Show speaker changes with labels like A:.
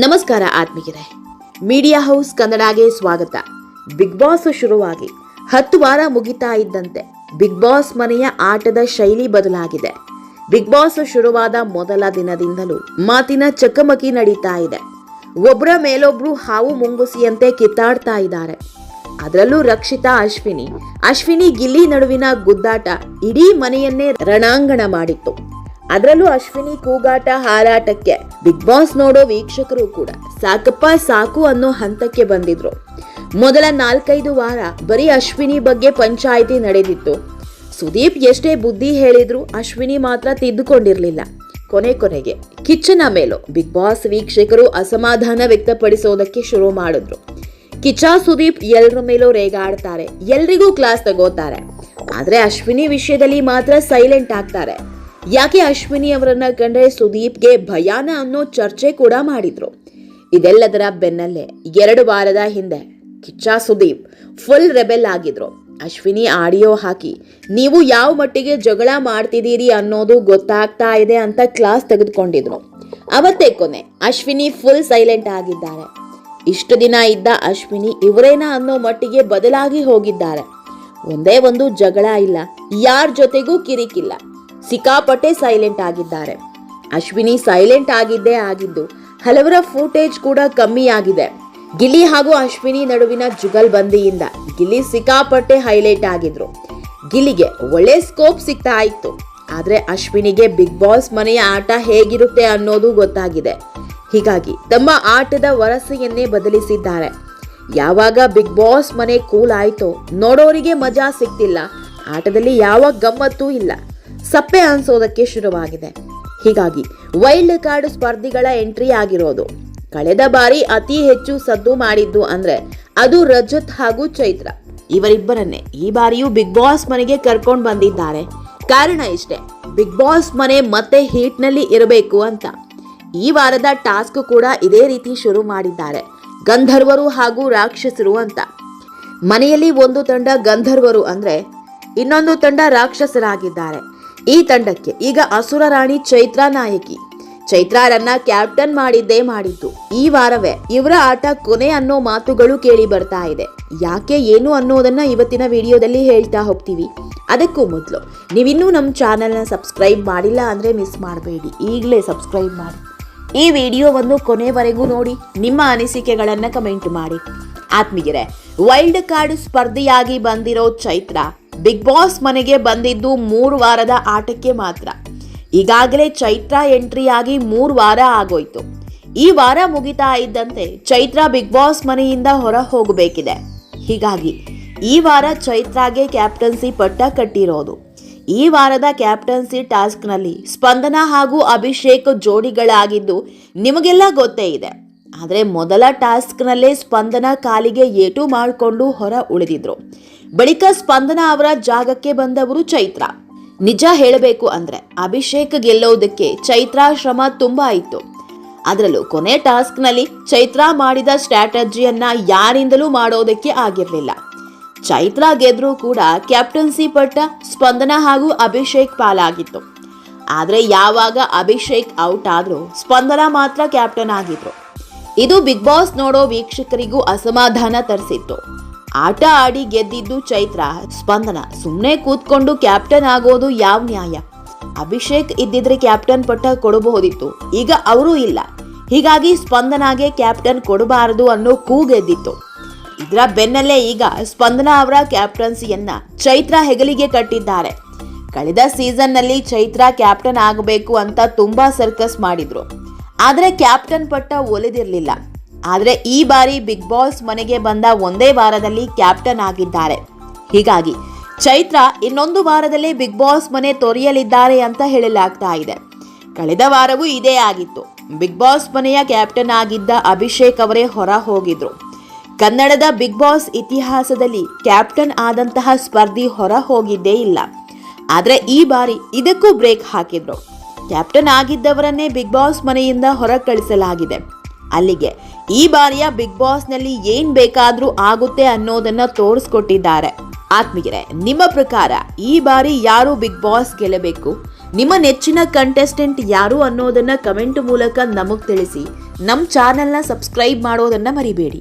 A: ನಮಸ್ಕಾರ ಆತ್ಮೀಯರೇ. Media house ಕನ್ನಡಗೆ ಸ್ವಾಗತ. ಬಿಗ್ ಬಾಸ್ ಶುರುವಾಗಿ ಹತ್ತು ವಾರ ಮುಗಿತಾ ಇದ್ದಂತೆ ಬಿಗ್ ಬಾಸ್ ಮನೆಯ ಆಟದ ಶೈಲಿ ಬದಲಾಗಿದೆ. ಬಿಗ್ ಬಾಸ್ ಶುರುವಾದ ಮೊದಲ ದಿನದಿಂದಲೂ ಮಾತಿನ ಚಕಮಕಿ ನಡೀತಾ ಇದೆ. ಒಬ್ಬರ ಮೇಲೊಬ್ರು ಹಾವು ಮುಂಗುಸಿಯಂತೆ ಕಿತ್ತಾಡ್ತಾ ಇದ್ದಾರೆ. ಅದರಲ್ಲೂ ರಕ್ಷಿತಾ ಅಶ್ವಿನಿ. ಅಶ್ವಿನಿ ಗಿಲ್ಲಿ ನಡುವಿನ ಗುದ್ದಾಟ ಇಡೀ ಮನೆಯನ್ನೇ ರಣಾಂಗಣ ಮಾಡಿತ್ತು. ಅದರಲ್ಲೂ ಅಶ್ವಿನಿ ಕೂಗಾಟ ಹಾರಾಟಕ್ಕೆ ಬಿಗ್ ಬಾಸ್ ನೋಡೋ ವೀಕ್ಷಕರು ಕೂಡ ಸಾಕಪ್ಪ ಸಾಕು ಅನ್ನೋ ಹಂತಕ್ಕೆ ಬಂದಿದ್ರು. ಮೊದಲ ನಾಲ್ಕೈದು ವಾರ ಬರೀ ಅಶ್ವಿನಿ ಬಗ್ಗೆ ಪಂಚಾಯಿತಿ ನಡೆದಿತ್ತು. ಸುದೀಪ್ ಎಷ್ಟೇ ಬುದ್ಧಿ ಹೇಳಿದ್ರು ಅಶ್ವಿನಿ ಮಾತ್ರ ತಿದ್ದುಕೊಂಡಿರ್ಲಿಲ್ಲ. ಕೊನೆ ಕೊನೆಗೆ ಕಿಚ್ಚನ ಮೇಲೂ ಬಿಗ್ ಬಾಸ್ ವೀಕ್ಷಕರು ಅಸಮಾಧಾನ ವ್ಯಕ್ತಪಡಿಸೋದಕ್ಕೆ ಶುರು ಮಾಡಿದ್ರು. ಕಿಚ್ಚ, ಸುದೀಪ್ ಎಲ್ರ ಮೇಲೂ ರೇಗಾಡ್ತಾರೆ, ಎಲ್ರಿಗೂ ಕ್ಲಾಸ್ ತಗೋತಾರೆ. ಆದರೆ ಅಶ್ವಿನಿ ವಿಷಯದಲ್ಲಿ ಮಾತ್ರ ಸೈಲೆಂಟ್ ಆಗ್ತಾರೆ. ಯಾಕೆ ಅಶ್ವಿನಿ ಅವರನ್ನ ಕಂಡ್ರೆ ಸುದೀಪ್ಗೆ ಭಯಾನ ಅನ್ನೋ ಚರ್ಚೆ ಕೂಡ ಮಾಡಿದ್ರು. ಇದೆಲ್ಲದರ ಬೆನ್ನಲ್ಲೇ ಎರಡು ವಾರದ ಹಿಂದೆ ಕಿಚ್ಚ ಸುದೀಪ್ ಫುಲ್ ರೆಬೆಲ್ ಆಗಿದ್ರು. ಅಶ್ವಿನಿ ಆಡಿಯೋ ಹಾಕಿ, ನೀವು ಯಾವ ಮಟ್ಟಿಗೆ ಜಗಳ ಮಾಡ್ತಿದ್ದೀರಿ ಅನ್ನೋದು ಗೊತ್ತಾಗ್ತಾ ಇದೆ ಅಂತ ಕ್ಲಾಸ್ ತೆಗೆದುಕೊಂಡಿದ್ರು. ಅವತ್ತೇ ಕೊನೆ, ಅಶ್ವಿನಿ ಫುಲ್ ಸೈಲೆಂಟ್ ಆಗಿದ್ದಾರೆ. ಇಷ್ಟು ದಿನ ಇದ್ದ ಅಶ್ವಿನಿ ಇವರೇನ ಅನ್ನೋ ಮಟ್ಟಿಗೆ ಬದಲಾಗಿ ಹೋಗಿದ್ದಾರೆ. ಒಂದೇ ಒಂದು ಜಗಳ ಇಲ್ಲ, ಯಾರ ಜೊತೆಗೂ ಕಿರಿಕಿಲ್ಲ. ಸಿಕ್ಕಾಪಟ್ಟೆ ಸೈಲೆಂಟ್ ಆಗಿದ್ದಾರೆ. ಅಶ್ವಿನಿ ಸೈಲೆಂಟ್ ಆಗಿದ್ದೇ ಆಗಿದ್ದು, ಹಲವರ ಫೂಟೇಜ್ ಕೂಡ ಕಮ್ಮಿ ಆಗಿದೆ ಗಿಲ್ಲಿ ಹಾಗೂ ಅಶ್ವಿನಿ ನಡುವಿನ ಜುಗಲ್ಬಂದಿಯಿಂದ ಗಿಲ್ಲಿ ಸಿಕ್ಕಾಪಟ್ಟೆ ಹೈಲೈಟ್ ಆಗಿದ್ರು. ಗಿಲ್ಲಿಗೆ ಒಳ್ಳೆ ಸ್ಕೋಪ್ ಸಿಗ್ತಾ ಇತ್ತು. ಆದರೆ ಅಶ್ವಿನಿಗೆ ಬಿಗ್ ಬಾಸ್ ಮನೆಯ ಆಟ ಹೇಗಿರುತ್ತೆ ಅನ್ನೋದು ಗೊತ್ತಾಗಿದೆ. ಹೀಗಾಗಿ ತಮ್ಮ ಆಟದ ವರಸೆಯನ್ನೇ ಬದಲಿಸಿದ್ದಾರೆ. ಯಾವಾಗ ಬಿಗ್ ಬಾಸ್ ಮನೆ ಕೂಲ್ ಆಯ್ತೋ, ನೋಡೋರಿಗೆ ಮಜಾ ಸಿಗ್ತಿಲ್ಲ. ಆಟದಲ್ಲಿ ಯಾವ ಗಮ್ಮತ್ತೂ ಇಲ್ಲ. ಸಪ್ಪೆ ಅನ್ಸೋದಕ್ಕೆ ಶುರುವಾಗಿದೆ. ಹೀಗಾಗಿ ವೈಲ್ಡ್ ಕಾರ್ಡ್ ಸ್ಪರ್ಧಿಗಳ ಎಂಟ್ರಿ ಆಗಿರೋದು. ಕಳೆದ ಬಾರಿ ಅತಿ ಹೆಚ್ಚು ಸದ್ದು ಮಾಡಿದ್ದು ಅಂದ್ರೆ ಅದು ರಜತ್ ಹಾಗೂ ಚೈತ್ರ. ಇವರಿಬ್ಬರನ್ನೇ ಈ ಬಾರಿಯೂ ಬಿಗ್ ಬಾಸ್ ಮನೆಗೆ ಕರ್ಕೊಂಡು ಬಂದಿದ್ದಾರೆ. ಕಾರಣ ಇಷ್ಟೇ, ಬಿಗ್ ಬಾಸ್ ಮನೆ ಮತ್ತೆ ಹೀಟ್ನಲ್ಲಿ ಇರಬೇಕು ಅಂತ. ಈ ವಾರದ ಟಾಸ್ಕ್ ಕೂಡ ಇದೇ ರೀತಿ ಶುರು ಮಾಡಿದ್ದಾರೆ, ಗಂಧರ್ವರು ಹಾಗೂ ರಾಕ್ಷಸರು ಅಂತ. ಮನೆಯಲ್ಲಿ ಒಂದು ತಂಡ ಗಂಧರ್ವರು ಅಂದ್ರೆ ಇನ್ನೊಂದು ತಂಡ ರಾಕ್ಷಸರಾಗಿದ್ದಾರೆ. ಈ ತಂಡಕ್ಕೆ ಈಗ ಅಸುರ ರಾಣಿ ಚೈತ್ರಾ ನಾಯಕಿ. ಚೈತ್ರಾರನ್ನ ಕ್ಯಾಪ್ಟನ್ ಮಾಡಿದ್ದೇ ಮಾಡಿದ್ದು. ಈ ವಾರವೇ ಇವರ ಆಟ ಕೊನೆ ಅನ್ನೋ ಮಾತುಗಳು ಕೇಳಿ ಬರ್ತಾ ಇದೆ. ಯಾಕೆ ಏನು ಅನ್ನೋದನ್ನ ಇವತ್ತಿನ ವಿಡಿಯೋದಲ್ಲಿ ಹೇಳ್ತಾ ಹೋಗ್ತೀವಿ. ಅದಕ್ಕೂ ಮೊದಲು ನೀವಿನ್ನೂ ನಮ್ಮ ಚಾನಲ್ನ ಸಬ್ಸ್ಕ್ರೈಬ್ ಮಾಡಿಲ್ಲ ಅಂದರೆ ಮಿಸ್ ಮಾಡಬೇಡಿ. ಈಗಲೇ ಸಬ್ಸ್ಕ್ರೈಬ್ ಮಾಡಿ. ಈ ವಿಡಿಯೋವನ್ನು ಕೊನೆವರೆಗೂ ನೋಡಿ, ನಿಮ್ಮ ಅನಿಸಿಕೆಗಳನ್ನು ಕಮೆಂಟ್ ಮಾಡಿ. ಆತ್ಮೀಗೆರೆ ವೈಲ್ಡ್ ಕಾರ್ಡ್ ಸ್ಪರ್ಧೆಯಾಗಿ ಬಂದಿರೋ ಚೈತ್ರ ಬಿಗ್ ಬಾಸ್ ಮನೆಗೆ ಬಂದಿದ್ದು ಮೂರು ವಾರದ ಆಟಕ್ಕೆ ಮಾತ್ರ. ಈಗಾಗಲೇ ಚೈತ್ರ ಎಂಟ್ರಿ ಆಗಿ ಮೂರು ವಾರ ಆಗೋಯ್ತು. ಈ ವಾರ ಮುಗಿತಾ ಇದ್ದಂತೆ ಚೈತ್ರ ಬಿಗ್ ಬಾಸ್ ಮನೆಯಿಂದ ಹೊರ ಹೋಗಬೇಕಿದೆ ಹೀಗಾಗಿ ಈ ವಾರ ಚೈತ್ರಾಗೆ ಕ್ಯಾಪ್ಟನ್ಸಿ ಪಟ್ಟ ಕಟ್ಟಿರೋದು. ಈ ವಾರದ ಕ್ಯಾಪ್ಟನ್ಸಿ ಟಾಸ್ಕ್ನಲ್ಲಿ ಸ್ಪಂದನ ಹಾಗೂ ಅಭಿಷೇಕ್ ಜೋಡಿಗಳಾಗಿದ್ದು ನಿಮಗೆಲ್ಲ ಗೊತ್ತೇ ಇದೆ. ಆದರೆ ಮೊದಲ ಟಾಸ್ಕ್ನಲ್ಲೇ ಸ್ಪಂದನ ಕಾಲಿಗೆ ಏಟು ಮಾಡಿಕೊಂಡು ಹೊರ ಉಳಿದಿದ್ರು. ಬಳಿಕ ಸ್ಪಂದನ ಅವರ ಜಾಗಕ್ಕೆ ಬಂದವರು ಚೈತ್ರ. ನಿಜ ಹೇಳಬೇಕು ಅಂದ್ರೆ ಅಭಿಷೇಕ್ ಗೆಲ್ಲೋದಕ್ಕೆ ಚೈತ್ರ ಶ್ರಮ ತುಂಬಾ ಇತ್ತು. ಅದರಲ್ಲೂ ಕೊನೆ ಟಾಸ್ಕ್ನಲ್ಲಿ ಚೈತ್ರ ಮಾಡಿದ ಸ್ಟ್ರಾಟಜಿಯನ್ನ ಯಾರಿಂದಲೂ ಮಾಡೋದಕ್ಕೆ ಆಗಿರಲಿಲ್ಲ. ಚೈತ್ರ ಗೆದ್ರೂ ಕೂಡ ಕ್ಯಾಪ್ಟನ್ಸಿ ಪಟ್ಟ ಸ್ಪಂದನ ಹಾಗೂ ಅಭಿಷೇಕ್ ಪಾಲಾಗಿತ್ತು. ಆದರೆ ಯಾವಾಗ ಅಭಿಷೇಕ್ ಔಟ್ ಆದರೂ ಸ್ಪಂದನ ಮಾತ್ರ ಕ್ಯಾಪ್ಟನ್ ಆಗಿದ್ರು. ಇದು ಬಿಗ್ ಬಾಸ್ ನೋಡೋ ವೀಕ್ಷಕರಿಗೂ ಅಸಮಾಧಾನ ತರಿಸಿತ್ತು. ಆಟ ಆಡಿ ಗೆದ್ದಿದ್ದು ಚೈತ್ರ. ಸ್ಪಂದನ ಸುಮ್ಮನೆ ಕೂತ್ಕೊಂಡು ಕ್ಯಾಪ್ಟನ್ ಆಗೋದು ಯಾವ ನ್ಯಾಯ? ಅಭಿಷೇಕ್ ಇದ್ದಿದ್ರೆ ಕ್ಯಾಪ್ಟನ್ ಪಟ್ಟ ಕೊಡಬಹುದಿತ್ತು. ಈಗ ಅವರೂ ಇಲ್ಲ. ಹೀಗಾಗಿ ಸ್ಪಂದನಾಗೆ ಕ್ಯಾಪ್ಟನ್ ಕೊಡಬಾರದು ಅನ್ನೋ ಕೂಗೆದ್ದಿತ್ತು. ಇದರ ಬೆನ್ನಲ್ಲೇ ಈಗ ಸ್ಪಂದನ ಅವರ ಕ್ಯಾಪ್ಟನ್ಸಿಯನ್ನ ಚೈತ್ರ ಹೆಗಲಿಗೆ ಕಟ್ಟಿದ್ದಾರೆ. ಕಳೆದ ಸೀಸನ್ನಲ್ಲಿ ಚೈತ್ರ ಕ್ಯಾಪ್ಟನ್ ಆಗಬೇಕು ಅಂತ ತುಂಬಾ ಸರ್ಕಸ್ ಮಾಡಿದ್ರು. ಆದ್ರೆ ಕ್ಯಾಪ್ಟನ್ ಪಟ್ಟ ಒಲಿದಿರಲಿಲ್ಲ. ಆದರೆ ಈ ಬಾರಿ ಬಿಗ್ ಬಾಸ್ ಮನೆಗೆ ಬಂದ ಒಂದೇ ವಾರದಲ್ಲಿ ಕ್ಯಾಪ್ಟನ್ ಆಗಿದ್ದಾರೆ. ಹೀಗಾಗಿ ಚೈತ್ರ ಇನ್ನೊಂದು ವಾರದಲ್ಲಿ ಬಿಗ್ ಬಾಸ್ ಮನೆ ತೊರೆಯಲಿದ್ದಾರೆ ಅಂತ ಹೇಳಲಾಗ್ತಾ ಇದೆ. ಕಳೆದ ವಾರವೂ ಇದೇ ಆಗಿತ್ತು. ಬಿಗ್ ಬಾಸ್ ಮನೆಯ ಕ್ಯಾಪ್ಟನ್ ಆಗಿದ್ದ ಅಭಿಷೇಕ್ ಅವರೇ ಹೊರ ಹೋಗಿದ್ರು. ಕನ್ನಡದ ಬಿಗ್ ಬಾಸ್ ಇತಿಹಾಸದಲ್ಲಿ ಕ್ಯಾಪ್ಟನ್ ಆದಂತಹ ಸ್ಪರ್ಧಿ ಹೊರ ಹೋಗಿದ್ದೇ ಇಲ್ಲ. ಆದರೆ ಈ ಬಾರಿ ಇದಕ್ಕೂ ಬ್ರೇಕ್ ಹಾಕಿದ್ರು. ಕ್ಯಾಪ್ಟನ್ ಆಗಿದ್ದವರನ್ನೇ ಬಿಗ್ ಬಾಸ್ ಮನೆಯಿಂದ ಹೊರ ಕಳಿಸಲಾಗಿದೆ ಅಲ್ಲಿಗೆ ಈ ಬಾರಿಯ ಬಿಗ್ ಬಾಸ್ನಲ್ಲಿ ಏನ್ ಬೇಕಾದರೂ ಆಗುತ್ತೆ ಅನ್ನೋದನ್ನ ತೋರಿಸ್ಕೊಟ್ಟಿದ್ದಾರೆ. ಆತ್ಮೀಯರೇ, ನಿಮ್ಮ ಪ್ರಕಾರ ಈ ಬಾರಿ ಯಾರು ಬಿಗ್ ಬಾಸ್ ಗೆಲ್ಲಬೇಕು? ನಿಮ್ಮ ನೆಚ್ಚಿನ ಕಂಟೆಸ್ಟೆಂಟ್ ಯಾರು ಅನ್ನೋದನ್ನ ಕಮೆಂಟ್ ಮೂಲಕ ನಮಗೆ ತಿಳಿಸಿ. ನಮ್ಮ ಚಾನೆಲ್ನ ಸಬ್ಸ್ಕ್ರೈಬ್ ಮಾಡೋದನ್ನು ಮರಿಬೇಡಿ.